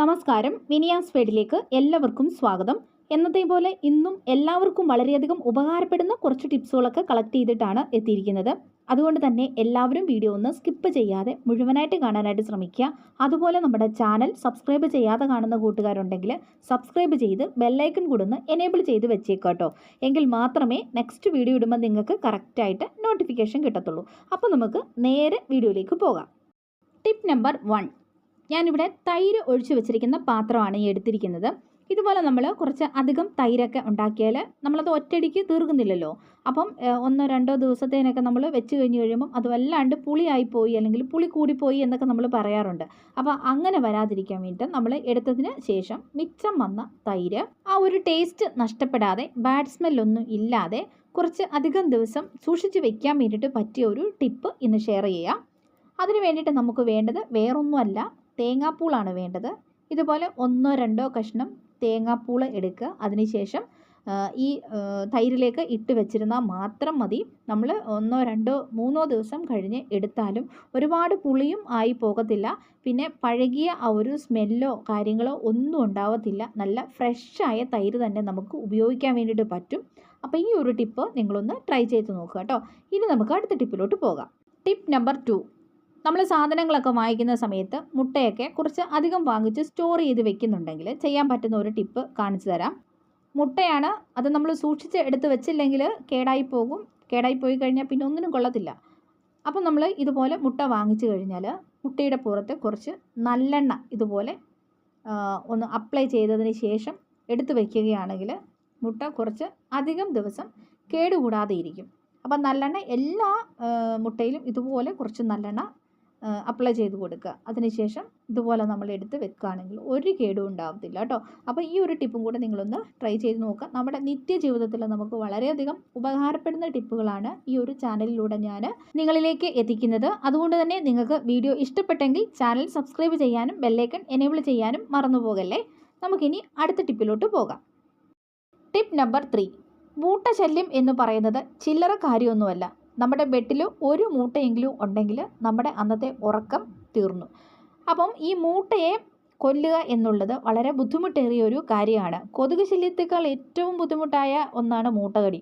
നമസ്കാരം. വിനിയാസ് ഫേഡിലേക്ക് എല്ലാവർക്കും സ്വാഗതം. എന്നത്തെ പോലെ ഇന്നും എല്ലാവർക്കും വളരെയധികം ഉപകാരപ്പെടുന്ന കുറച്ച് ടിപ്സുകളൊക്കെ കളക്ട് ചെയ്തിട്ടാണ് എത്തിയിരിക്കുന്നത്. അതുകൊണ്ട് തന്നെ എല്ലാവരും വീഡിയോ ഒന്ന് സ്കിപ്പ് ചെയ്യാതെ മുഴുവനായിട്ട് കാണാനായിട്ട് ശ്രമിക്കുക. അതുപോലെ നമ്മുടെ ചാനൽ സബ്സ്ക്രൈബ് ചെയ്യാതെ കാണുന്ന കൂട്ടുകാരുണ്ടെങ്കിൽ സബ്സ്ക്രൈബ് ചെയ്ത് ബെല്ലൈക്കൺ ഒന്ന് എനേബിൾ ചെയ്ത് വെച്ചേക്കാട്ടോ. എങ്കിൽ മാത്രമേ നെക്സ്റ്റ് വീഡിയോ ഇടുമ്പോൾ നിങ്ങൾക്ക് കറക്റ്റായിട്ട് നോട്ടിഫിക്കേഷൻ കിട്ടത്തുള്ളൂ. അപ്പോൾ നമുക്ക് നേരെ വീഡിയോയിലേക്ക് പോകാം. ടിപ്പ് നമ്പർ വൺ ഞാനിവിടെ തൈര് ഒഴിച്ചു വെച്ചിരിക്കുന്ന പാത്രമാണ് ഈ എടുത്തിരിക്കുന്നത്. ഇതുപോലെ നമ്മൾ കുറച്ച് അധികം തൈരൊക്കെ ഉണ്ടാക്കിയാൽ നമ്മളത് ഒറ്റയടിക്ക് തീർക്കുന്നില്ലല്ലോ. അപ്പം ഒന്നോ രണ്ടോ ദിവസത്തേനൊക്കെ നമ്മൾ വെച്ച് കഴിഞ്ഞ് കഴിയുമ്പം അത് വല്ലാണ്ട് പുളിയായിപ്പോയി അല്ലെങ്കിൽ പുളി കൂടിപ്പോയി എന്നൊക്കെ നമ്മൾ പറയാറുണ്ട്. അപ്പോൾ അങ്ങനെ വരാതിരിക്കാൻ വേണ്ടിയിട്ട് നമ്മൾ എടുത്തതിന് ശേഷം മിച്ചം വന്ന തൈര് ആ ഒരു ടേസ്റ്റ് നഷ്ടപ്പെടാതെ ബാഡ് സ്മെല്ലൊന്നും ഇല്ലാതെ കുറച്ച് അധികം ദിവസം സൂക്ഷിച്ച് വെക്കാൻ വേണ്ടിയിട്ട് പറ്റിയ ഒരു ടിപ്പ് ഇന്ന് ഷെയർ ചെയ്യാം. അതിന് വേണ്ടിയിട്ട് നമുക്ക് വേണ്ടത് വേറൊന്നുമല്ല തേങ്ങാപ്പൂളാണ് വേണ്ടത്. ഇതുപോലെ ഒന്നോ രണ്ടോ കഷ്ണം തേങ്ങാപ്പൂൾ എടുക്കുക. അതിനുശേഷം ഈ തൈരിലേക്ക് ഇട്ട് വെച്ചിരുന്നാൽ മാത്രം മതി. നമ്മൾ ഒന്നോ രണ്ടോ മൂന്നോ ദിവസം കഴിഞ്ഞ് എടുത്താലും ഒരുപാട് പുളിയും ആയി പോകത്തില്ല. പിന്നെ പഴകിയ ആ ഒരു സ്മെല്ലോ കാര്യങ്ങളോ ഒന്നും ഉണ്ടാവത്തില്ല. നല്ല ഫ്രഷായ തൈര് തന്നെ നമുക്ക് ഉപയോഗിക്കാൻ വേണ്ടിയിട്ട് പറ്റും. അപ്പോൾ ഈ ഒരു ടിപ്പ് നിങ്ങളൊന്ന് ട്രൈ ചെയ്ത് നോക്കുക കേട്ടോ. ഇനി നമുക്ക് അടുത്ത ടിപ്പിലോട്ട് പോകാം. Tip number two. നമ്മൾ സാധനങ്ങളൊക്കെ വാങ്ങിക്കുന്ന സമയത്ത് മുട്ടയൊക്കെ കുറച്ച് അധികം വാങ്ങിച്ച് സ്റ്റോർ ചെയ്ത് വെക്കുന്നുണ്ടെങ്കിൽ ചെയ്യാൻ പറ്റുന്ന ഒരു ടിപ്പ് കാണിച്ചു തരാം. മുട്ടയാണ് അത് നമ്മൾ സൂക്ഷിച്ച് എടുത്ത് വെച്ചില്ലെങ്കിൽ കേടായി പോകും. കേടായി പോയി കഴിഞ്ഞാൽ പിന്നെ ഒന്നിനും കൊള്ളത്തില്ല. അപ്പം നമ്മൾ ഇതുപോലെ മുട്ട വാങ്ങിച്ചു കഴിഞ്ഞാൽ മുട്ടയുടെ പുറത്ത് കുറച്ച് നല്ലെണ്ണ ഇതുപോലെ ഒന്ന് അപ്ലൈ ചെയ്തതിന് ശേഷം എടുത്തു വയ്ക്കുകയാണെങ്കിൽ മുട്ട കുറച്ച് അധികം ദിവസം കേടുകൂടാതെ ഇരിക്കും. അപ്പം നല്ലെണ്ണ എല്ലാ മുട്ടയിലും ഇതുപോലെ കുറച്ച് നല്ലെണ്ണ അപ്ലൈ ചെയ്ത് കൊടുക്കുക. അതിനുശേഷം ഇതുപോലെ നമ്മൾ എടുത്ത് വെക്കുകയാണെങ്കിൽ ഒരു കേടും ഉണ്ടാകത്തില്ല കേട്ടോ. അപ്പോൾ ഈ ഒരു ടിപ്പും കൂടെ നിങ്ങളൊന്ന് ട്രൈ ചെയ്ത് നോക്കുക. നമ്മുടെ നിത്യജീവിതത്തിൽ നമുക്ക് വളരെയധികം ഉപകാരപ്പെടുന്ന ടിപ്പുകളാണ് ഈ ഒരു ചാനലിലൂടെ ഞാൻ നിങ്ങളിലേക്ക് എത്തിക്കുന്നത്. അതുകൊണ്ട് തന്നെ നിങ്ങൾക്ക് വീഡിയോ ഇഷ്ടപ്പെട്ടെങ്കിൽ ചാനൽ സബ്സ്ക്രൈബ് ചെയ്യാനും ബെല്ലൈക്കൺ എനേബിൾ ചെയ്യാനും മറന്നുപോകല്ലേ നമുക്കിനി അടുത്ത ടിപ്പിലോട്ട് പോകാം. ടിപ്പ് നമ്പർ ത്രീ മൂട്ട ശല്യം എന്ന് പറയുന്നത് ചില്ലറ കാര്യമൊന്നുമല്ല. നമ്മുടെ ബെഡിൽ ഒരു മൂട്ടയെങ്കിലും ഉണ്ടെങ്കിൽ നമ്മുടെ അന്നത്തെ ഉറക്കം തീർന്നു. അപ്പം ഈ മൂട്ടയെ കൊല്ലുക എന്നുള്ളത് വളരെ ബുദ്ധിമുട്ടേറിയ ഒരു കാര്യമാണ്. കൊതുക് ശല്യത്തേക്കാൾ ഏറ്റവും ബുദ്ധിമുട്ടായ ഒന്നാണ് മൂട്ടകടി.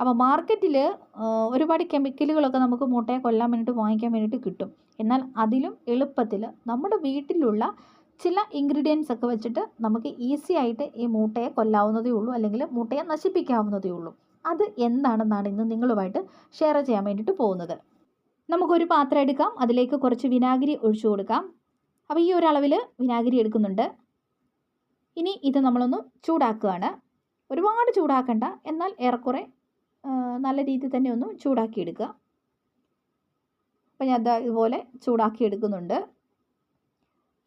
അപ്പോൾ മാർക്കറ്റിൽ ഒരുപാട് കെമിക്കലുകളൊക്കെ നമുക്ക് മൂട്ടയെ കൊല്ലാൻ വേണ്ടിയിട്ട് വാങ്ങിക്കാൻ വേണ്ടിയിട്ട് കിട്ടും. എന്നാൽ അതിലും എളുപ്പത്തിൽ നമ്മുടെ വീട്ടിലുള്ള ചില ഇൻഗ്രീഡിയൻസ് ഒക്കെ വെച്ചിട്ട് നമുക്ക് ഈസി ആയിട്ട് ഈ മൂട്ടയെ കൊല്ലാവുന്നതേ ഉള്ളൂ. അല്ലെങ്കിൽ മൂട്ടയെ നശിപ്പിക്കാവുന്നതേ ഉള്ളൂ. അത് എന്താണെന്നാണ് ഇന്ന് നിങ്ങളുമായിട്ട് ഷെയർ ചെയ്യാൻ വേണ്ടിയിട്ട് പോകുന്നത്. നമുക്കൊരു പാത്രം എടുക്കാം. അതിലേക്ക് കുറച്ച് വിനാഗിരി ഒഴിച്ചു കൊടുക്കാം. അപ്പോൾ ഈ ഒരു വിനാഗിരി എടുക്കുന്നുണ്ട്. ഇനി ഇത് നമ്മളൊന്ന് ചൂടാക്കുകയാണ്. ഒരുപാട് ചൂടാക്കണ്ട. എന്നാൽ ഏറെക്കുറെ നല്ല രീതിയിൽ തന്നെ ഒന്ന് ചൂടാക്കിയെടുക്കുക അപ്പോൾ ഞാൻ ഇതുപോലെ ചൂടാക്കി എടുക്കുന്നുണ്ട്.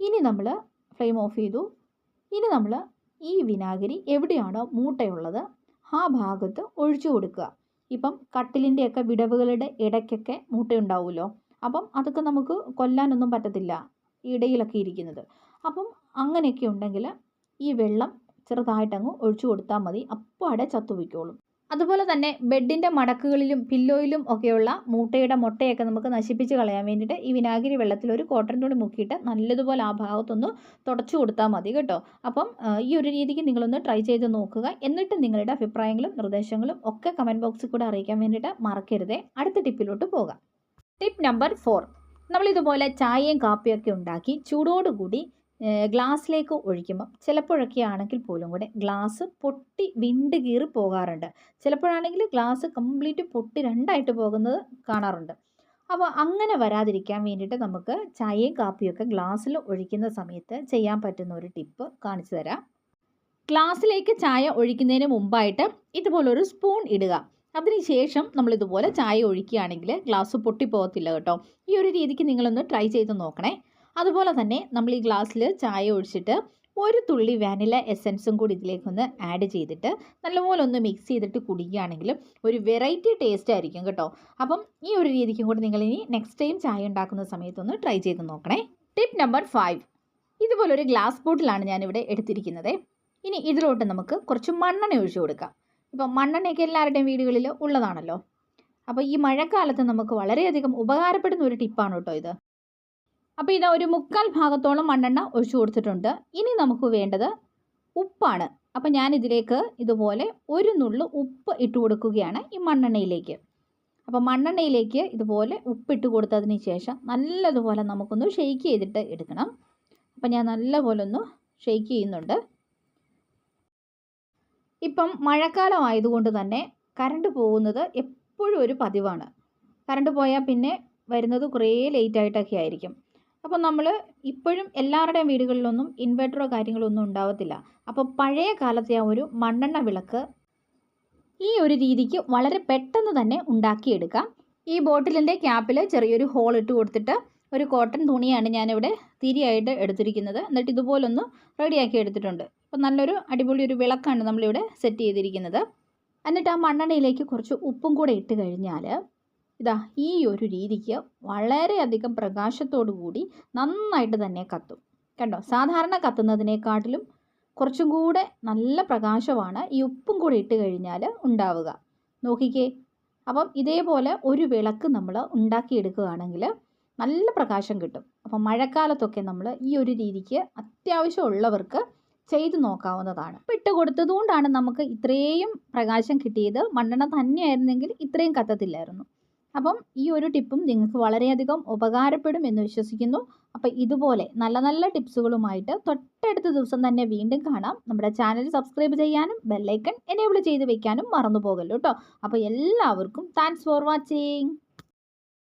ഇനി നമ്മൾ ഫ്ലെയിം ഓഫ് ചെയ്തു. ഇനി നമ്മൾ ഈ വിനാഗിരി എവിടെയാണോ മൂട്ടയുള്ളത് ആ ഭാഗത്ത് ഒഴിച്ചു കൊടുക്കുക. ഇപ്പം കട്ടിലിന്റെയൊക്കെ വിടവുകളുടെ ഇടയ്ക്കൊക്കെ മൂട്ടയുണ്ടാവുമല്ലോ. അപ്പം അതൊക്കെ നമുക്ക് കൊല്ലാനൊന്നും പറ്റത്തില്ല. ഇടയിലൊക്കെ ഇരിക്കുന്നത്. അപ്പം അങ്ങനെയൊക്കെ ഉണ്ടെങ്കിൽ ഈ വെള്ളം ചെറുതായിട്ടങ്ങ് ഒഴിച്ചു കൊടുത്താൽ മതി. അപ്പോൾ അട ചത്തു അതുപോലെ തന്നെ ബെഡിന്റെ മടക്കുകളിലും പില്ലോയിലും ഒക്കെയുള്ള മൂട്ടയുടെ മുട്ടയൊക്കെ നമുക്ക് നശിപ്പിച്ച് കളയാൻ വേണ്ടിയിട്ട് ഈ വിനാഗിരി വെള്ളത്തിൽ ഒരു കോട്ടൺ തുണി മുക്കിയിട്ട് നല്ലതുപോലെ ആ ഭാഗത്തൊന്ന് തുടച്ചു കൊടുത്താൽ മതി കേട്ടോ. അപ്പം ഈ ഒരു രീതിക്ക് നിങ്ങളൊന്ന് ട്രൈ ചെയ്ത് നോക്കുക. എന്നിട്ട് നിങ്ങളുടെ അഭിപ്രായങ്ങളും നിർദ്ദേശങ്ങളും ഒക്കെ കമന്റ് ബോക്സിൽ കൂടെ അറിയിക്കാൻ വേണ്ടിയിട്ട് മറക്കരുതേ. അടുത്ത ടിപ്പിലോട്ട് പോകാം. Tip number four. നമ്മളിതുപോലെ ചായയും കാപ്പിയൊക്കെ ഉണ്ടാക്കി ചൂടോടുകൂടി ഗ്ലാസ്സിലേക്ക് ഒഴിക്കുമ്പം ചിലപ്പോഴൊക്കെ ആണെങ്കിൽ പോലും കൂടെ ഗ്ലാസ് പൊട്ടി വിണ്ട് കീറി പോകാറുണ്ട്. ചിലപ്പോഴാണെങ്കിൽ ഗ്ലാസ് കംപ്ലീറ്റ് പൊട്ടി രണ്ടായിട്ട് പോകുന്നത് കാണാറുണ്ട്. അപ്പോൾ അങ്ങനെ വരാതിരിക്കാൻ വേണ്ടിയിട്ട് നമുക്ക് ചായയും കാപ്പിയും ഒക്കെ ഗ്ലാസ്സിൽ ഒഴിക്കുന്ന സമയത്ത് ചെയ്യാൻ പറ്റുന്ന ഒരു ടിപ്പ് കാണിച്ചു തരാം. ഗ്ലാസ്സിലേക്ക് ചായ ഒഴിക്കുന്നതിന് മുമ്പായിട്ട് ഇതുപോലൊരു സ്പൂൺ ഇടുക. അതിനുശേഷം നമ്മൾ ഇതുപോലെ ചായ ഒഴിക്കുകയാണെങ്കിൽ ഗ്ലാസ് പൊട്ടിപ്പോകത്തില്ല കേട്ടോ. ഈ ഒരു രീതിക്ക് നിങ്ങളൊന്ന് ട്രൈ ചെയ്ത് നോക്കണേ. അതുപോലെ തന്നെ നമ്മൾ ഈ ഗ്ലാസ്സിൽ ചായ ഒഴിച്ചിട്ട് ഒരു തുള്ളി വാനില എസൻസും കൂടി ഇതിലേക്കൊന്ന് ആഡ് ചെയ്തിട്ട് നല്ലപോലെ ഒന്ന് മിക്സ് ചെയ്തിട്ട് കുടിക്കുകയാണെങ്കിൽ ഒരു വെറൈറ്റി ടേസ്റ്റ് ആയിരിക്കും കേട്ടോ. അപ്പം ഈ ഒരു രീതിക്കും കൂടി നിങ്ങൾ ഇനി നെക്സ്റ്റ് ടൈം ചായ ഉണ്ടാക്കുന്ന സമയത്തൊന്ന് ട്രൈ ചെയ്ത് നോക്കണേ. ടിപ്പ് നമ്പർ ഫൈവ് ഇതുപോലൊരു ഗ്ലാസ് ബോട്ടിലാണ് ഞാനിവിടെ എടുത്തിരിക്കുന്നത്. ഇനി ഇതിലോട്ട് നമുക്ക് കുറച്ച് മണ്ണെണ്ണ ഒഴിച്ചു കൊടുക്കാം. ഇപ്പം മണ്ണെണ്ണയൊക്കെ എല്ലാവരുടെയും വീടുകളിൽ ഉള്ളതാണല്ലോ. അപ്പോൾ ഈ മഴക്കാലത്ത് നമുക്ക് വളരെയധികം ഉപകാരപ്പെടുന്ന ഒരു ടിപ്പാണ് കേട്ടോ ഇത്. അപ്പോൾ ഇതാ ഒരു മുക്കാൽ ഭാഗത്തോളം മണ്ണെണ്ണ ഒഴിച്ചു കൊടുത്തിട്ടുണ്ട്. ഇനി നമുക്ക് വേണ്ടത് ഉപ്പാണ്. അപ്പോൾ ഞാൻ ഇതിലേക്ക് ഇതുപോലെ ഒരു നുള്ളു ഉപ്പ് ഇട്ട് കൊടുക്കുകയാണ് ഈ മണ്ണെണ്ണയിലേക്ക്. അപ്പോൾ മണ്ണെണ്ണയിലേക്ക് ഇതുപോലെ ഉപ്പിട്ട് കൊടുത്തതിന് ശേഷം നല്ലതുപോലെ നമുക്കൊന്ന് ഷെയ്ക്ക് ചെയ്തിട്ട് എടുക്കണം. അപ്പോൾ ഞാൻ നല്ലപോലെ ഒന്ന് ഷെയ്ക്ക് ചെയ്യുന്നുണ്ട്. ഇപ്പം മഴക്കാലം ആയതുകൊണ്ട് തന്നെ കറണ്ട് പോകുന്നത് എപ്പോഴും ഒരു പതിവാണ്. കറണ്ട് പോയാൽ പിന്നെ വരുന്നത് കുറേ ലേറ്റ് ആയിട്ടൊക്കെ ആയിരിക്കും. അപ്പോൾ നമ്മൾ ഇപ്പോഴും എല്ലാവരുടെയും വീടുകളിലൊന്നും ഇൻവെർട്ടറോ കാര്യങ്ങളോ ഒന്നും ഉണ്ടാവത്തില്ല. അപ്പോൾ പഴയ കാലത്തെ ആ ഒരു മണ്ണെണ്ണ വിളക്ക് ഈ ഒരു രീതിക്ക് വളരെ പെട്ടെന്ന് തന്നെ ഉണ്ടാക്കിയെടുക്കാം. ഈ ബോട്ടിലിന്റെ ക്യാപ്പിൽ ചെറിയൊരു ഹോൾ ഇട്ട് കൊടുത്തിട്ട് ഒരു കോട്ടൺ തുണിയാണ് ഞാനിവിടെ തിരിയായിട്ട് എടുത്തിരിക്കുന്നത്. എന്നിട്ട് ഇതുപോലൊന്ന് റെഡിയാക്കി എടുത്തിട്ടുണ്ട്. അപ്പോൾ നല്ലൊരു അടിപൊളി ഒരു വിളക്കാണ് നമ്മളിവിടെ സെറ്റ് ചെയ്തിരിക്കുന്നത്. എന്നിട്ട് ആ മണ്ണെണ്ണയിലേക്ക് കുറച്ച് ഉപ്പും കൂടെ ഇട്ട് കഴിഞ്ഞാൽ ഇതാ ഈ ഒരു രീതിക്ക് വളരെയധികം പ്രകാശത്തോടു കൂടി നന്നായിട്ട് തന്നെ കത്തും. കണ്ടോ? സാധാരണ കത്തുന്നതിനെക്കാട്ടിലും കുറച്ചും കൂടെ നല്ല പ്രകാശമാണ് ഈ ഉപ്പും കൂടി ഇട്ട് കഴിഞ്ഞാൽ ഉണ്ടാവുക. നോക്കിക്കേ. അപ്പം ഇതേപോലെ ഒരു വിളക്ക് നമ്മൾ ഉണ്ടാക്കിയെടുക്കുകയാണെങ്കിൽ നല്ല പ്രകാശം കിട്ടും. അപ്പം മഴക്കാലത്തൊക്കെ നമ്മൾ ഈ ഒരു രീതിക്ക് അത്യാവശ്യമുള്ളവർക്ക് ചെയ്തു നോക്കാവുന്നതാണ്. അപ്പം ഇട്ട് കൊടുത്തതുകൊണ്ടാണ് നമുക്ക് ഇത്രയും പ്രകാശം കിട്ടിയത്. മണ്ണെണ്ണ തന്നെയായിരുന്നെങ്കിൽ ഇത്രയും കത്തത്തില്ലായിരുന്നു. അപ്പം ഈ ഒരു ടിപ്പും നിങ്ങൾക്ക് വളരെയധികം ഉപകാരപ്പെടും എന്ന് വിശ്വസിക്കുന്നു. അപ്പോൾ ഇതുപോലെ നല്ല നല്ല ടിപ്സുകളുമായിട്ട് തൊട്ടടുത്ത ദിവസം തന്നെ വീണ്ടും കാണാം. നമ്മുടെ ചാനൽ സബ്സ്ക്രൈബ് ചെയ്യാനും ബെല്ലൈക്കൺ എനേബിൾ ചെയ്ത് വെക്കാനും മറന്നു പോകല്ലോ കേട്ടോ അപ്പോൾ എല്ലാവർക്കും താങ്ക്സ് ഫോർ വാച്ചിങ്